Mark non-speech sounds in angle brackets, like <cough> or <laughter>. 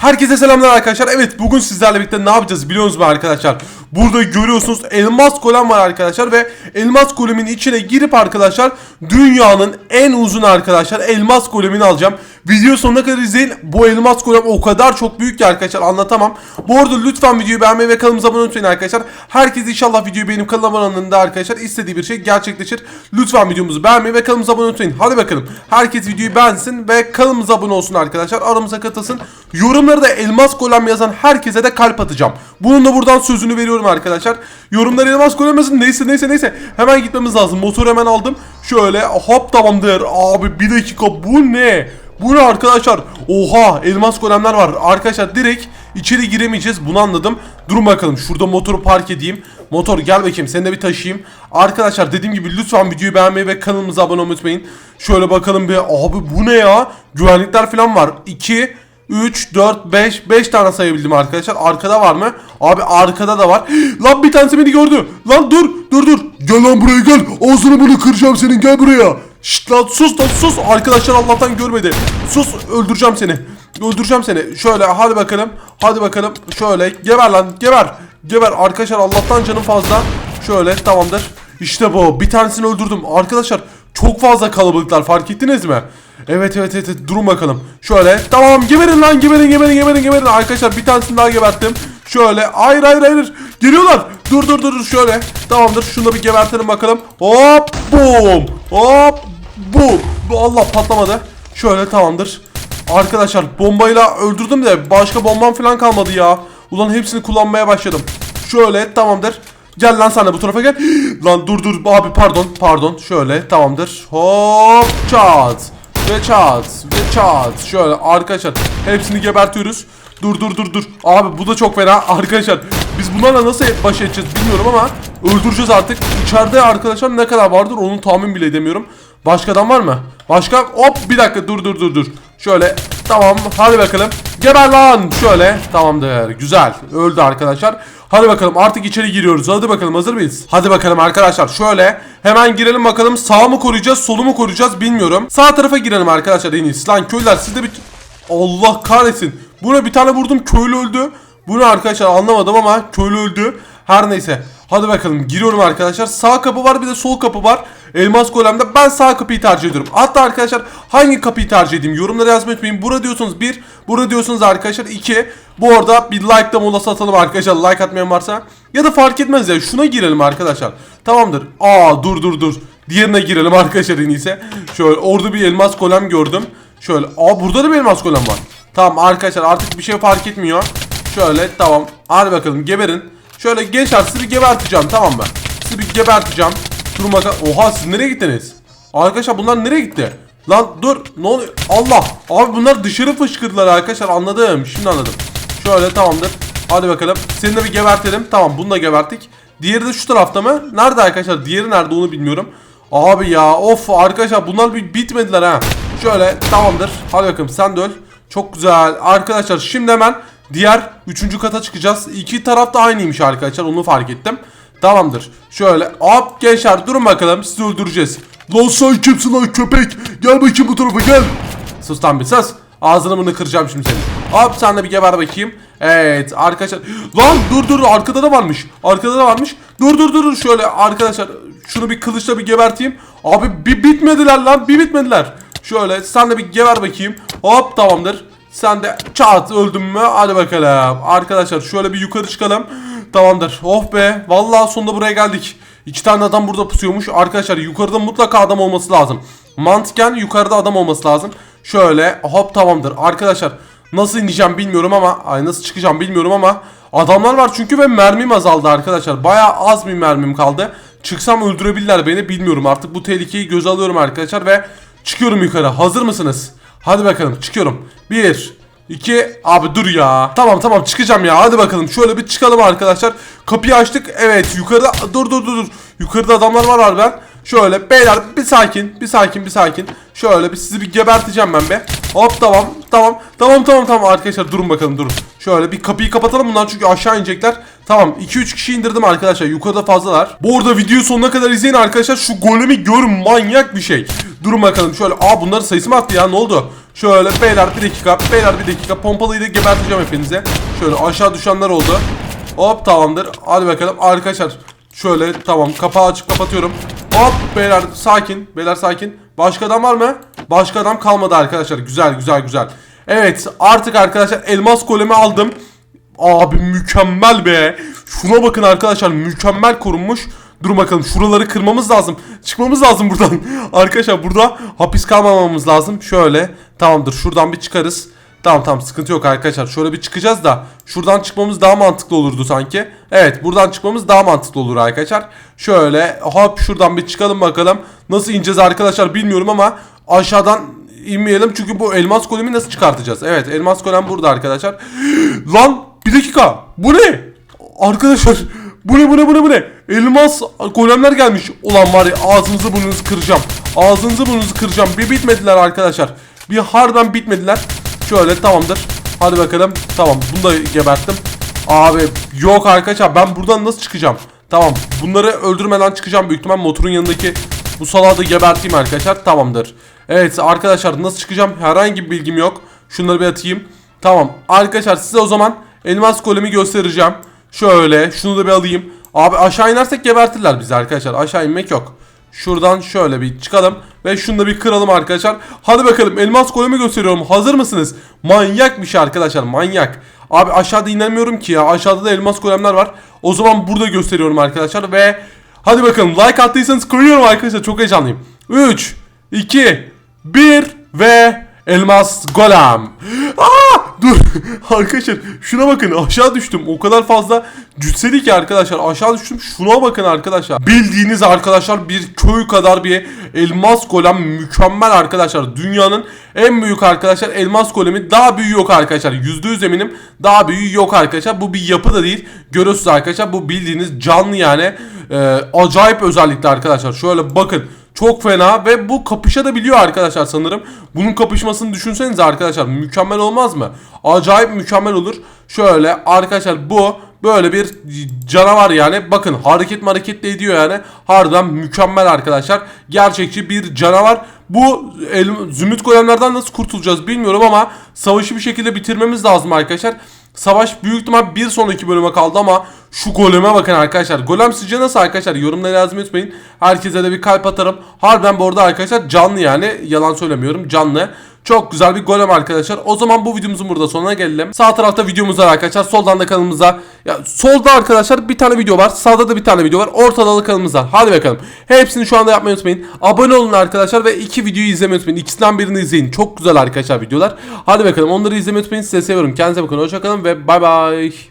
Herkese selamlar arkadaşlar. Evet bugün sizlerle birlikte ne yapacağız biliyorsunuz mu arkadaşlar? Burada görüyorsunuz elmas golem var arkadaşlar ve elmas golemin içine girip arkadaşlar dünyanın en uzun arkadaşlar elmas golemini alacağım. Video sonuna kadar izleyin. Bu elmas golem o kadar çok büyük ki arkadaşlar anlatamam. Bu arada lütfen videoyu beğenmeyi ve kanalımıza abone olmayı arkadaşlar. Herkes inşallah videoyu beğenip kanala abone arkadaşlar istediği bir şey gerçekleşir. Lütfen videomuzu beğenmeyi ve kanalımıza abone olmayı. Hadi bakalım. Herkes videoyu beğensin ve kanalımıza abone olsun arkadaşlar. Aramıza katılsın. Yorumları da elmas golem yazan herkese de kalp atacağım. Bunun da buradan sözünü veriyorum arkadaşlar. Yorumları elmas golem yazın. Neyse neyse neyse. Hemen gitmemiz lazım. Motoru hemen aldım. Şöyle hop tamamdır. Abi bir dakika bu ne? Bu ne arkadaşlar? Oha elmas golemler var. Arkadaşlar direkt içeri giremeyeceğiz. Bunu anladım. Durun bakalım. Şurada motoru park edeyim. Motor gel bakayım seni de bir taşıyayım. Arkadaşlar dediğim gibi lütfen videoyu beğenmeyi ve kanalımıza abone olmayı unutmayın. Şöyle bakalım bir. Abi bu ne ya? Güvenlikler falan var. 2 3, 4, 5, 5 tane sayabildim arkadaşlar. Arkada var mı? Abi arkada da var. <gasps> lan bir tanesi beni gördü. Lan dur, dur, dur. Gel lan buraya gel. Ağzını bunu kıracağım senin. Gel buraya. Şşt lan sus lan sus. Arkadaşlar Allah'tan görmedi. Sus öldüreceğim seni. Öldüreceğim seni. Şöyle hadi bakalım. Hadi bakalım. Şöyle geber lan geber. Geber arkadaşlar Allah'tan canım fazla. Şöyle tamamdır. İşte bu. Bir tanesini öldürdüm. Arkadaşlar çok fazla kalabalıklar fark ettiniz mi? Evet evet evet, evet. durun bakalım. Şöyle tamam geberin lan geberin geberin geberin geberin. Arkadaşlar bir tanesini daha geberttim. Şöyle hayır hayır hayır. Geliyorlar. Dur dur dur şöyle. Tamamdır şunu da bir gebertelim bakalım. Hop boom. Hop boom. Bu Allah patlamadı. Şöyle tamamdır. Arkadaşlar bombayla öldürdüm de başka bombam falan kalmadı ya. Ulan hepsini kullanmaya başladım. Şöyle tamamdır. Gel lan sen de bu tarafa gel. <gasps> lan dur dur abi pardon pardon. Şöyle tamamdır. Hop çat. Ve çat. Ve çat. Şöyle arkadaşlar hepsini gebertiyoruz. Dur dur dur dur. Abi bu da çok fena. Arkadaşlar biz bunlarla nasıl baş edeceğiz bilmiyorum ama öldüreceğiz artık. İçeride arkadaşlar ne kadar vardır onu tahmin bile edemiyorum. Başka adam var mı? Başka hop bir dakika dur dur dur dur. Şöyle tamam hadi bakalım. Geber lan şöyle tamamdır güzel öldü arkadaşlar. Hadi bakalım artık içeri giriyoruz. Hadi bakalım hazır mıyız? Hadi bakalım arkadaşlar şöyle hemen girelim bakalım. Sağ mı koruyacağız solu mu koruyacağız bilmiyorum. Sağ tarafa girelim arkadaşlar en iyisi. Lan köylüler siz de bir... Allah kahretsin. Buna bir tane vurdum köylü öldü. Bunu arkadaşlar anlamadım ama köylü öldü. Her neyse. Hadi bakalım giriyorum arkadaşlar. Sağ kapı var bir de sol kapı var. Elmas golemde ben sağ kapıyı tercih ediyorum. Hatta arkadaşlar hangi kapıyı tercih edeyim yorumlara yazmayı unutmayın. Bura diyorsunuz 1, bura diyorsunuz arkadaşlar 2. Bu arada bir like da molası atalım arkadaşlar like atmayan varsa. Ya da fark etmez ya şuna girelim arkadaşlar. Tamamdır. Aa dur dur dur. Diğerine girelim <laughs> arkadaşlar en iyisi. Şöyle orada bir elmas golem gördüm. Şöyle aa burada da bir elmas golem var. Tamam arkadaşlar artık bir şey fark etmiyor. Şöyle tamam. Hadi bakalım geberin. Şöyle gençler sizi bir tamam mı? Sizi bir geberteceğim. Durun bakalım. Oha siz nereye gittiniz? Arkadaşlar bunlar nereye gitti? Lan dur ne oluyor? Allah. Abi bunlar dışarı fışkırdılar arkadaşlar anladım. Şimdi anladım. Şöyle tamamdır. Hadi bakalım. Seni de bir gebertelim. Tamam bunu da geberttik. Diğeri de şu tarafta mı? Nerede arkadaşlar? Diğeri nerede onu bilmiyorum. Abi ya of arkadaşlar bunlar bir bitmediler ha. Şöyle tamamdır. Hadi bakalım sen de öl. Çok güzel. Arkadaşlar şimdi hemen diğer üçüncü kata çıkacağız. İki taraf da aynıymış arkadaşlar onu fark ettim. Tamamdır. Şöyle hop gençler durun bakalım sizi öldüreceğiz. Lan sen kimsin lan köpek? Gel bakayım bu tarafa gel. Sus lan bir sus. Ağzını bunu kıracağım şimdi senin. Hop sen de bir geber bakayım. Evet arkadaşlar. Lan dur dur arkada da varmış. Arkada da varmış. Dur dur dur şöyle arkadaşlar. Şunu bir kılıçla bir geberteyim. Abi bir bitmediler lan bir bitmediler. Şöyle sen de bir geber bakayım. Hop tamamdır. Sen de çat öldün mü? Hadi bakalım. Arkadaşlar şöyle bir yukarı çıkalım. Tamamdır. Oh be. Vallahi sonunda buraya geldik. İki tane adam burada pusuyormuş. Arkadaşlar yukarıda mutlaka adam olması lazım. Mantıken yukarıda adam olması lazım. Şöyle hop tamamdır. Arkadaşlar nasıl ineceğim bilmiyorum ama ay nasıl çıkacağım bilmiyorum ama adamlar var çünkü ve mermim azaldı arkadaşlar. Baya az bir mermim kaldı. Çıksam öldürebilirler beni bilmiyorum. Artık bu tehlikeyi göze alıyorum arkadaşlar ve çıkıyorum yukarı. Hazır mısınız? Hadi bakalım çıkıyorum. 1 2 Abi dur ya. Tamam tamam çıkacağım ya. Hadi bakalım. Şöyle bir çıkalım arkadaşlar. Kapıyı açtık. Evet yukarıda dur dur dur dur. Yukarıda adamlar var harbiden. Şöyle beyler bir sakin, bir sakin, bir sakin. Şöyle bir sizi bir geberteceğim ben be. Hop tamam, tamam, tamam, tamam, tamam arkadaşlar durun bakalım durun. Şöyle bir kapıyı kapatalım bunlar çünkü aşağı inecekler. Tamam 2-3 kişi indirdim arkadaşlar yukarıda fazlalar. Bu arada videoyu sonuna kadar izleyin arkadaşlar şu golemi görün manyak bir şey. Durun bakalım şöyle. Aa bunların sayısı mı arttı ya ne oldu? Şöyle beyler bir dakika. Beyler bir dakika. Pompalıyı da geberteceğim hepinize. Şöyle aşağı düşenler oldu. Hop tamamdır. Hadi bakalım arkadaşlar. Şöyle tamam kapağı açıp kapatıyorum. Hop beyler sakin. Beyler sakin. Başka adam var mı? Başka adam kalmadı arkadaşlar. Güzel güzel güzel. Evet artık arkadaşlar elmas golemi aldım. Abi mükemmel be. Şuna bakın arkadaşlar mükemmel korunmuş. Dur bakalım şuraları kırmamız lazım. Çıkmamız lazım buradan. <laughs> arkadaşlar burada hapis kalmamamız lazım. Şöyle tamamdır şuradan bir çıkarız. Tamam tamam sıkıntı yok arkadaşlar. Şöyle bir çıkacağız da şuradan çıkmamız daha mantıklı olurdu sanki. Evet buradan çıkmamız daha mantıklı olur arkadaşlar. Şöyle hop şuradan bir çıkalım bakalım. Nasıl ineceğiz arkadaşlar bilmiyorum ama aşağıdan inmeyelim çünkü bu elmas golemi nasıl çıkartacağız? Evet elmas golem burada arkadaşlar. <gasps> Lan bir dakika bu ne? Arkadaşlar bu ne bu ne bu ne bu ne? Elmas golemler gelmiş. Ulan var ya ağzınızı burnunuzu kıracağım. Ağzınızı burnunuzu kıracağım. Bir bitmediler arkadaşlar. Bir harbiden bitmediler. Şöyle tamamdır. Hadi bakalım. Tamam bunu da geberttim. Abi yok arkadaşlar ben buradan nasıl çıkacağım? Tamam bunları öldürmeden çıkacağım büyük ihtimal motorun yanındaki bu salağı da geberteyim arkadaşlar. Tamamdır. Evet arkadaşlar nasıl çıkacağım herhangi bir bilgim yok. Şunları bir atayım. Tamam arkadaşlar size o zaman elmas golemi göstereceğim. Şöyle şunu da bir alayım. Abi aşağı inersek gebertirler bizi arkadaşlar. Aşağı inmek yok. Şuradan şöyle bir çıkalım ve şunu da bir kıralım arkadaşlar. Hadi bakalım elmas golemi gösteriyorum. Hazır mısınız? Manyak bir şey arkadaşlar manyak. Abi aşağıda inemiyorum ki ya. Aşağıda da elmas golemler var. O zaman burada gösteriyorum arkadaşlar ve hadi bakalım like attıysanız koyuyorum arkadaşlar. Çok heyecanlıyım. 3 2 1 ve elmas golem. Aa! Dur. <laughs> arkadaşlar şuna bakın aşağı düştüm. O kadar fazla cüsseli ki arkadaşlar. Aşağı düştüm. Şuna bakın arkadaşlar. Bildiğiniz arkadaşlar bir köy kadar bir elmas golem mükemmel arkadaşlar. Dünyanın en büyük arkadaşlar elmas golemi daha büyüğü yok arkadaşlar. %100 eminim daha büyüğü yok arkadaşlar. Bu bir yapı da değil. Görüyorsunuz arkadaşlar bu bildiğiniz canlı yani. Ee, acayip özellikle arkadaşlar. Şöyle bakın. Çok fena ve bu kapışa da biliyor arkadaşlar sanırım. Bunun kapışmasını düşünsenize arkadaşlar. Mükemmel olmaz mı? Acayip mükemmel olur. Şöyle arkadaşlar bu böyle bir canavar yani. Bakın hareket hareket de ediyor yani. Harbiden mükemmel arkadaşlar. Gerçekçi bir canavar. Bu el, zümrüt golemlerden nasıl kurtulacağız bilmiyorum ama savaşı bir şekilde bitirmemiz lazım arkadaşlar. Savaş büyük ihtimal bir sonraki bölüme kaldı ama şu goleme bakın arkadaşlar. Golem sizce nasıl arkadaşlar? Yorumlara yazmayı unutmayın. Herkese de bir kalp atarım. Harbiden bu arada arkadaşlar canlı yani. Yalan söylemiyorum canlı. Çok güzel bir golem arkadaşlar. O zaman bu videomuzun burada sonuna gelelim. Sağ tarafta videomuz var arkadaşlar. Soldan da kanalımıza. Ya solda arkadaşlar bir tane video var. Sağda da bir tane video var. Ortada da kanalımız. Hadi bakalım. Hepsini şu anda yapmayı unutmayın. Abone olun arkadaşlar ve iki videoyu izlemeyi unutmayın. İkisinden birini izleyin. Çok güzel arkadaşlar videolar. Hadi bakalım onları izlemeyi unutmayın. Size seviyorum. Kendinize bakın. Hoşçakalın ve bay bay.